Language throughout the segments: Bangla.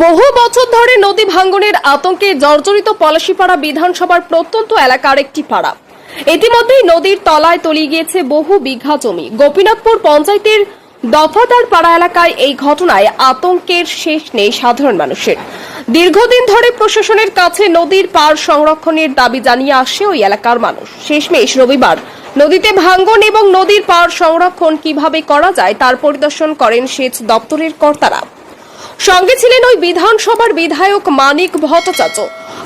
বহু বছর ধরে নদী ভাঙ্গনের আতঙ্কে জর্জরিত পলাশীপাড়া বিধানসভার প্রত্যন্ত এলাকার একটি পাড়া। ইতিমধ্যেই নদীর তলায় তলিয়ে গিয়েছে বহু বিঘা জমি। গোপীনাথপুর পঞ্চায়েতের দফাদার পাড়া এলাকায় এই ঘটনায় আতঙ্কের শেষ নেই সাধারণ মানুষের। দীর্ঘদিন ধরে প্রশাসনের কাছে নদীর পার সংরক্ষণের দাবি জানিয়ে আসে ওই এলাকার মানুষ। শেষমেশ রবিবার নদীতে ভাঙ্গন এবং নদীর পার সংরক্ষণ কীভাবে করা যায় তার পরিদর্শন করেন সেচ দপ্তরের কর্তারা। সঙ্গে ছিলেন ওই বিধানসভার বিধায়ক মানিক ভট্টাচার্য।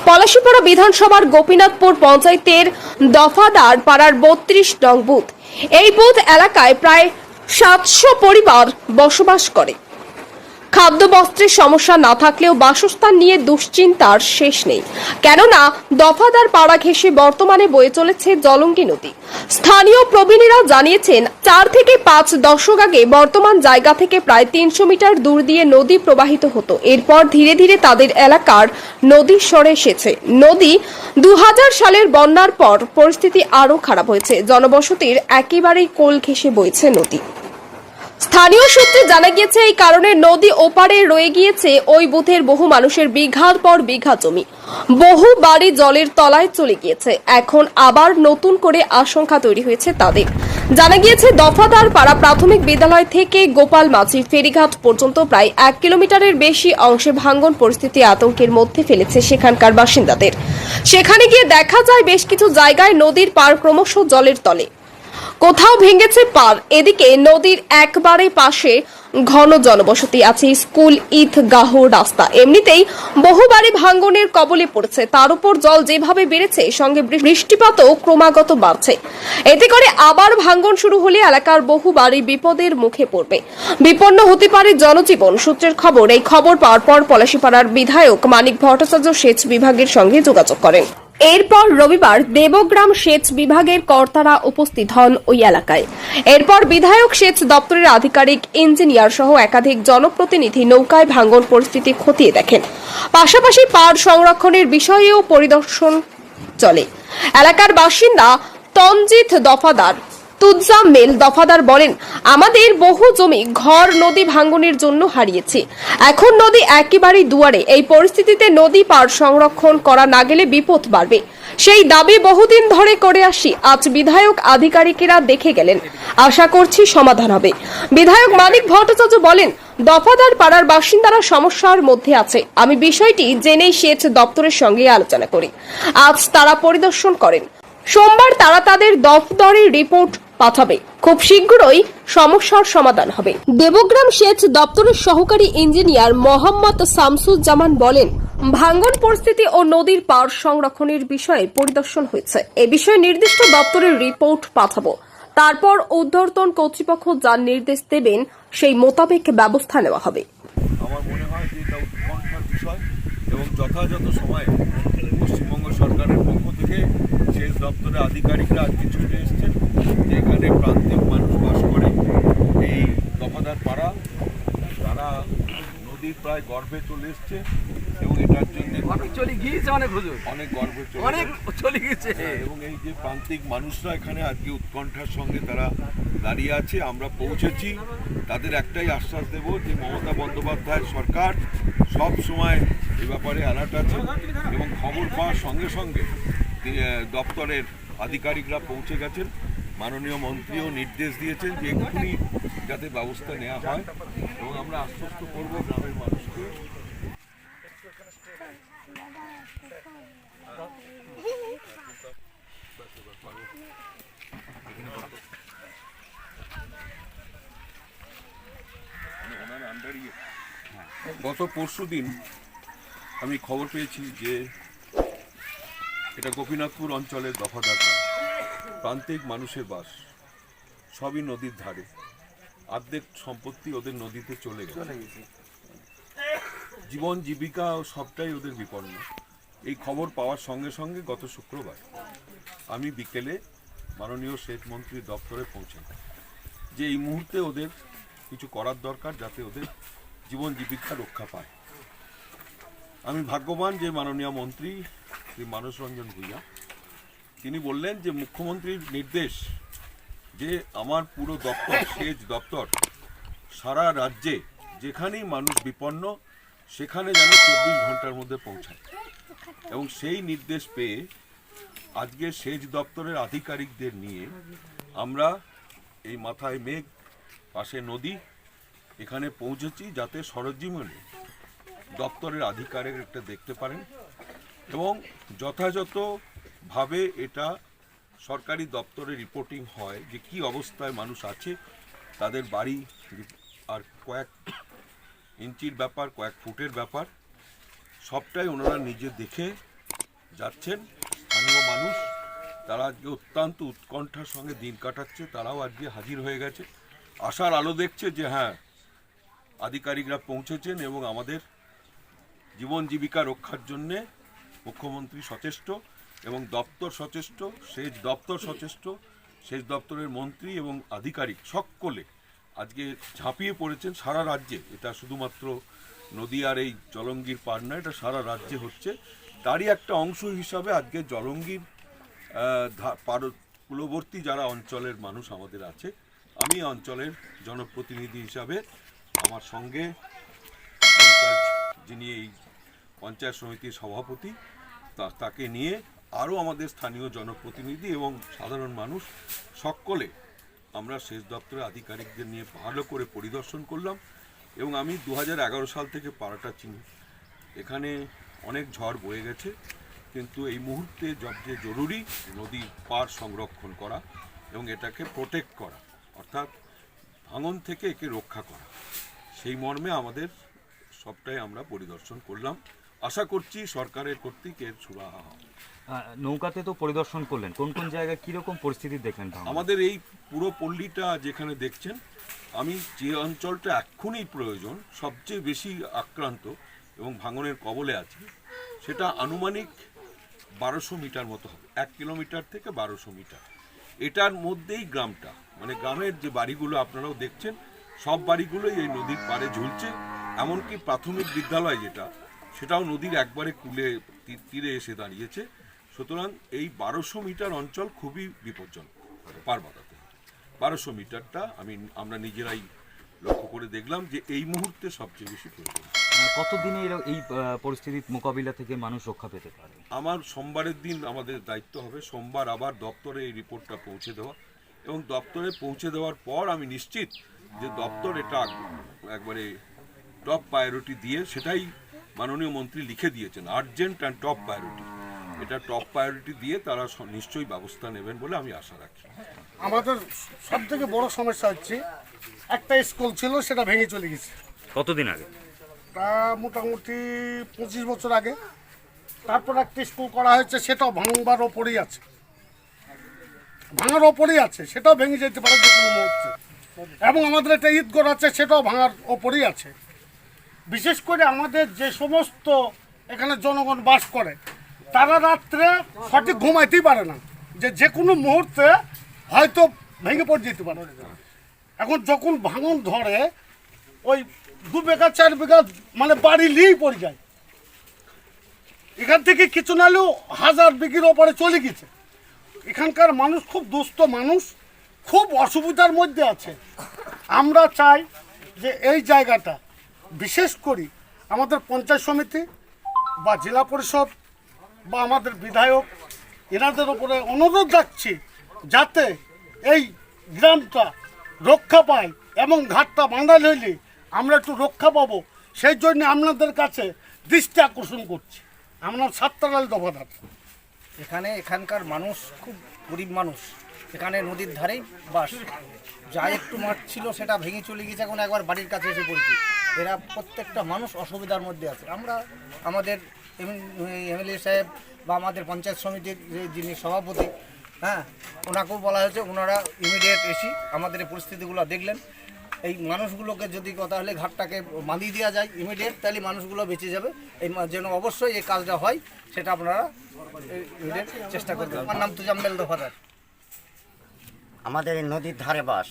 পলাশীপাড়া বিধানসভার গোপীনাথপুর পঞ্চায়েতের দফাদার পাড়ার বত্রিশ নং বুথ। এই বুথ এলাকায় প্রায় সাতশো পরিবার বসবাস করে। খাদ্য বস্ত্রের সমস্যা না থাকলেও বাসস্থান নিয়ে দুশ্চিন্তার শেষ নেই। কেননা, দফাদার পাড়া ঘেঁষে বর্তমানে বয়ে চলেছে জলঙ্গি নদী। স্থানীয় প্রবীণীরা জানিয়েছেন, চার থেকে পাঁচ দশক আগে বর্তমান জায়গা থেকে প্রায় তিনশো মিটার দূর দিয়ে নদী প্রবাহিত হতো। এরপর ধীরে ধীরে তাদের এলাকার নদী সরে এসেছে। নদী দু হাজার সালের বন্যার পর পরিস্থিতি আরও খারাপ হয়েছে। জনবসতির একেবারেই কোল ঘেঁষে বইছে নদী। স্থানীয় সূত্রে জানা গিয়েছে, এই কারণে নদী ওপারে রয়ে গিয়েছে ওই বুথের বহু মানুষের বিঘার পর বিঘা জমি। বহু বাড়ি জলের তলায় চলে গিয়েছে। এখন আবার নতুন করে আশঙ্কা তৈরি হয়েছে তাদের। জানা গিয়েছে, দফাদার পাড়া প্রাথমিক বিদ্যালয় থেকে গোপাল মাঝি ফেরিঘাট পর্যন্ত প্রায় এক কিলোমিটারের বেশি অংশে ভাঙ্গন পরিস্থিতি আতঙ্কের মধ্যে ফেলেছে সেখানকার বাসিন্দাদের। সেখানে গিয়ে দেখা যায়, বেশ কিছু জায়গায় নদীর পার ক্রমশ জলের তলে। কোথাও ভেঙেছে পার। এদিকে নদীর একবারে পাশে ঘন জনবসতি আছে, স্কুল, ঈদগাহ রাস্তা। এমনিতেই বহু বাড়ি ভাঙ্গনের কবলে পড়েছে। তার উপর জল যেভাবে বেড়েছে সঙ্গে বৃষ্টিপাতও ক্রমাগত বাড়ছে। এতে করে আবার ভাঙ্গন শুরু হলে এলাকার বহু বাড়ি বিপদের মুখে পড়বে। বিপন্ন হতে পারে জনজীবন। সূত্রের খবর, এই খবর পাওয়ার পর পলাশীপাড়ার বিধায়ক মানিক ভট্টাচার্য সেচ বিভাগের সঙ্গে যোগাযোগ করেন। এরপর রবিবার দেবগ্রাম সেচ বিভাগের কর্তারা উপস্থিত হন ওই এলাকায়। এরপর বিধায়ক সেচ দপ্তরের আধিকারিক, ইঞ্জিনিয়ার সহ একাধিক জনপ্রতিনিধি নৌকায় ভাঙন পরিস্থিতি খতিয়ে দেখেন। পাশাপাশি পার সংরক্ষণের বিষয়েও পরিদর্শন চলে। এলাকার বাসিন্দা তনজিৎ দফাদার তুজ্জামেল দফাদার বলেন, আমাদের বহু জমি ঘর, নদী ভাঙ্গনের জন্য হারিয়েছে। এখন নদী একেবারেই দুয়ারে। এই পরিস্থিতিতে নদী পার সংরক্ষণ করা না গেলে বিপদ বাড়বে। সেই দাবি বহুদিন ধরে করে আসি। আজ বিধায়ক আধিকারিকেরা দেখে গেলেন। আশা করছি সমাধান হবে। বিধায়ক মানিক ভট্টাচার্য বলেন, দফাদার পাড়ার বাসিন্দারা সমস্যার মধ্যে আছে। আমি বিষয়টি জেনেই সেচ দপ্তরের সঙ্গে আলোচনা করি। আজ তারা পরিদর্শন করেন। সোমবার তারা তাদের দফতরের রিপোর্ট পাঠাবে খুব শীঘ্রই সমস্যার সমাধান হবে। দেবগ্রাম সেচ দপ্তরের সহকারী ইঞ্জিনিয়ার মোহাম্মদ শামসুজ্জামান বলেন, ভাঙ্গন পরিস্থিতি ও নদীর পার সংরক্ষণের বিষয়ে পরিদর্শন হয়েছে। এ বিষয়ে নির্দিষ্ট দপ্তরের রিপোর্ট পাঠাবো। তারপর উদ্ধর্তন কর্তৃপক্ষ যার নির্দেশ দেবেন, সেই মোতাবেক ব্যবস্থা নেওয়া হবে। আমার মনে হয় যে বিষয় এবং যথাযথ সময়ে পশ্চিমবঙ্গ সরকারের পক্ষ থেকে সেচ দপ্তরের আধিকারিকরা আজকে ছুটে এসছেন যেখানে প্রান্তীয় মানুষ বাস করে। এই দফাদার পাড়া তারা নদীর প্রায় গর্ভে চলে এসছে এবং এটার জন্য অনেক চলে গিয়েছে অনেক হুজুর। অনেক গর্ভে চলে অনেক চলে গিয়েছে হ্যাঁ, এবং এই যে প্রান্তিক মানুষরা এখানে আজকে উৎকণ্ঠার সঙ্গে তারা দাঁড়িয়ে আছে আমরা পৌঁছেছি। তাদের একটাই আশ্বাস দেব যে মমতা বন্দ্যোপাধ্যায় সরকার সব সময় এ ব্যাপারে অ্যালার্ট আছে এবং খবর পাওয়ার সঙ্গে সঙ্গে দপ্তরের আধিকারিকরা পৌঁছে গেছেন। মাননীয় মন্ত্রীও নির্দেশ দিয়েছেন যে এক্ষুনি যাতে ব্যবস্থা নেওয়া হয় এবং আমরা আশ্বস্ত করব গ্রামের মানুষকে। গত পরশু দিন আমি খবর পেয়েছি যে এটা গোপীনাথপুর অঞ্চলের দফাদার প্রান্তিক মানুষের বাস, সবই নদীর ধারে। অর্ধেক সম্পত্তি ওদের নদীতে চলে গেছে। জীবন জীবিকা ও সবটাই ওদের বিপন্ন। এই খবর পাওয়ার সঙ্গে সঙ্গে গত শুক্রবার আমি বিকেলে মাননীয় সেচ মন্ত্রীর দপ্তরে পৌঁছাই যে এই মুহূর্তে ওদের কিছু করার দরকার যাতে ওদের জীবন জীবিকা রক্ষা পায়। আমি ভাগ্যবান যে মাননীয় মন্ত্রী শ্রী মানস রঞ্জন ভূঁইয়া তিনি বললেন যে মুখ্যমন্ত্রীর নির্দেশ যে আমার পুরো দপ্তর, সেচ দপ্তর, সারা রাজ্যে যেখানেই মানুষ বিপন্ন, সেখানে যেন চব্বিশ ঘণ্টার মধ্যে পৌঁছায়। এবং সেই নির্দেশ পেয়ে আজকে সেচ দপ্তরের আধিকারিকদের নিয়ে আমরা এই মাথায় মেঘ, পাশে নদী, এখানে পৌঁছেছি যাতে সরজীবনে দপ্তরের আধিকারিক একটা দেখতে পারেন। এবং যথাযথভাবে এটা সরকারি দপ্তরে রিপোর্টিং হয় যে কি অবস্থায় মানুষ আছে, তাদের বাড়ি আর কয়েক ইঞ্চির ব্যাপার, কয়েক ফুটের ব্যাপার, সবটাই ওনারা নিজে দেখে যাচ্ছেন। স্থানীয় মানুষ, তারা আজকে অত্যন্ত উৎকণ্ঠার সঙ্গে দিন কাটাচ্ছে, তারাও আজকে হাজির হয়ে গেছে। আশার আলো দেখছে যে হ্যাঁ আধিকারিকরা পৌঁছেছেন এবং আমাদের জীবন জীবিকা রক্ষার জন্যে মুখ্যমন্ত্রী সচেষ্ট। এবং দপ্তর সচেষ্ট সেচ দপ্তর সচেষ্ট সেচ দপ্তরের মন্ত্রী এবং আধিকারিক সকলে আজকে ঝাঁপিয়ে পড়েছেন সারা রাজ্যে। এটা শুধুমাত্র নদীয়ার এই জলঙ্গির পার না এটা সারা রাজ্যে হচ্ছে। তারই একটা অংশ হিসাবে আজকে জলঙ্গির আহ, পার- কূলবর্তী যারা অঞ্চলের মানুষ আমাদের আছে আমি অঞ্চলের জনপ্রতিনিধি হিসাবে আমার সঙ্গে যিনি এই পঞ্চায়েত সমিতির সভাপতি তাকে নিয়ে আরও আমাদের স্থানীয় জনপ্রতিনিধি এবং সাধারণ মানুষ সকলে আমরা সেচ দপ্তরের আধিকারিকদের নিয়ে ভালো করে পরিদর্শন করলাম এবং আমি দু হাজার এগারো সাল থেকে পাড়াটা চিনি। এখানে অনেক ঝড় বয়ে গেছে, কিন্তু এই মুহূর্তে সবচেয়ে জরুরি নদীর পার সংরক্ষণ করা এবং এটাকে প্রোটেক্ট করা, অর্থাৎ ভাঙন থেকে একে রক্ষা করা, সেই মর্মে আমাদের সবটাই আমরা পরিদর্শন করলাম। আশা করছি সরকারের কর্তৃক এর সুরাহা হবে নৌকাতে তো পরিদর্শন করলেন। কোন কোন জায়গায় কীরকম পরিস্থিতি দেখলেন আমাদের এই পুরো পল্লীটা যেখানে দেখছেন আমি যে অঞ্চলটা এক্ষুনি প্রয়োজন সবচেয়ে বেশি আক্রান্ত এবং ভাঙনের কবলে আছে সেটা আনুমানিক বারোশো মিটার মতো হবে। এক কিলোমিটার থেকে বারোশো মিটার। এটার মধ্যেই গ্রামটা মানে গ্রামের যে বাড়িগুলো আপনারাও দেখছেন সব বাড়িগুলোই এই নদীর পাড়ে ঝুলছে। এমনকি প্রাথমিক বিদ্যালয় যেটা সেটাও নদীর একবারে কুলে তীর- এসে দাঁড়িয়েছে। সুতরাং এই বারোশো মিটার অঞ্চল খুবই বিপজ্জনক পার বাঁধাতে বারোশো মিটারটা আমি আমরা নিজেরাই লক্ষ্য করে দেখলাম যে এই মুহূর্তে সবচেয়ে বেশি প্রয়োজন। কতদিনে এর- এই পরিস্থিতির মোকাবিলা থেকে মানুষ রক্ষা পেতে পারে? আমার সোমবারের দিন আমাদের দায়িত্ব হবে সোমবার আবার দপ্তরে এই রিপোর্টটা পৌঁছে দেওয়া। এবং দপ্তরে পৌঁছে দেওয়ার পর আমি নিশ্চিত যে দপ্তর এটা একবারে টপ প্রায়োরিটি দিয়ে সেটাই মাননীয় মন্ত্রী লিখে দিয়েছেন urgent and top priority top top priority দিয়ে তারা নিশ্চয়ই ব্যবস্থা নেবেন বলে আমি আশা রাখি। আমাদের সব থেকে বড় সমস্যা হচ্ছে একটা স্কুল ছিল সেটা ভেঙে চলে গেছে। কতদিন আগে? তা মোটামুটি পঁচিশ বছর আগে। তারপর একটা স্কুল করা হয়েছে সেটাও ভাঙবার ওপরেই আছে। ভাঙার ওপরেই আছে সেটাও ভেঙে যেতে পারে যে কোনো মুহূর্তে। এবং আমাদের একটা ঈদগড় আছে সেটাও ভাঙার ওপরেই আছে। বিশেষ করে আমাদের যে সমস্ত এখানে জনগণ বাস করে, তারা রাত্রে সঠিক ঘুমাইতেই পারে না। যে যে কোনো মুহূর্তে হয়তো ভেঙে পড়ে যেতে পারে। এখন যখন ভাঙন ধরে, ওই দু বিঘা, চার বিঘা মানে বাড়ি নিয়েই পড়ে যায়। এখান থেকে কিছু নাহলেও হাজার বিঘির ওপরে চলে গেছে। এখানকার মানুষ খুব দুস্থ মানুষ, খুব অসুবিধার মধ্যে আছে। আমরা চাই যে এই জায়গাটা বিশেষ করি আমাদের পঞ্চায়েত সমিতি বা জেলা পরিষদ বা আমাদের বিধায়ক, এনাদের উপরে অনুরোধ রাখছি যাতে এই গ্রামটা রক্ষা পায় এবং ঘাটটা বাঁধা হইলে আমরা একটু রক্ষা পাবো। সেই জন্য আপনাদের কাছে দৃষ্টি আকর্ষণ করছি। আমরা সাতটালাল দফাদার। এখানে এখানকার মানুষ খুব গরিব মানুষ। এখানে নদীর ধারেই বাস। যা একটু মাঠ ছিল সেটা ভেঙে চলে গেছে এখন একবার বাড়ির কাছে এসে পড়ছি। এরা প্রত্যেকটা মানুষ অসুবিধার মধ্যে আছে। আমরা আমাদের এমএলএ সাহেব বা আমাদের পঞ্চায়েত সমিতির যিনি সভাপতি হ্যাঁ ওনাকেও বলা হয়েছে, ওনারা ইমিডিয়েট এসি আমাদের এই পরিস্থিতিগুলো দেখলেন। এই মানুষগুলোকে যদি কথা হলে ঘাটটাকে বাঁধিয়ে দেওয়া যায় ইমিডিয়েট তাহলে মানুষগুলো বেঁচে যাবে। এই যেন অবশ্যই এই কাজটা হয়, সেটা আপনারা চেষ্টা করবেন আমার নাম তুজাম্মেল দফাদার আমাদের নদীর ধারে বাস,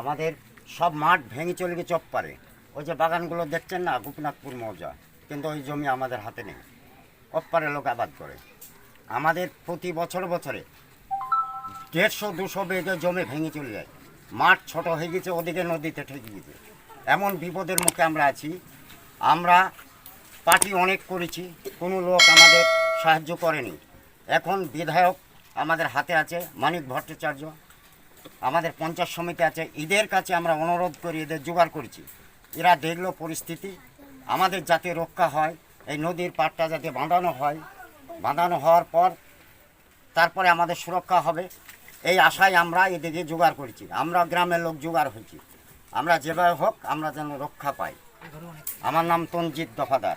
আমাদের সব মাঠ ভেঙে চলে গেছে চপ্পারে। ওই যে বাগানগুলো দেখছেন না, গোপীনাথপুর মৌজা। কিন্তু ওই জমি আমাদের হাতে নেই। অপ্পারে লোক আবাদ করে। আমাদের প্রতি বছর বছরে দেড়শো, দুশো বেগে জমি ভেঙে চলে যায়। মাঠ ছোট হয়ে গেছে, ওদিকে নদীতে ঠেকে গেছে। এমন বিপদের মুখে আমরা আছি। আমরা পার্টি অনেক করেছি, কোনো লোক আমাদের সাহায্য করেনি। এখন বিধায়ক আমাদের হাতে আছে, মানিক ভট্টাচার্য। আমাদের পঞ্চায়েত সমিতি আছে। এদের কাছে আমরা অনুরোধ করি, এদের জোগাড় করেছি। এরা দেখল পরিস্থিতি। আমাদের যাতে রক্ষা হয়, এই নদীর পাড়টা যাতে বাঁধানো হয়। বাঁধানো হওয়ার পর তারপরে আমাদের সুরক্ষা হবে। এই আশায় আমরা এদিকে জোগাড় করেছি। আমরা গ্রামের লোক জোগাড় হয়েছি। আমরা যেভাবে হোক আমরা যেন রক্ষা পাই। আমার নাম তঞ্জিত দফাদার।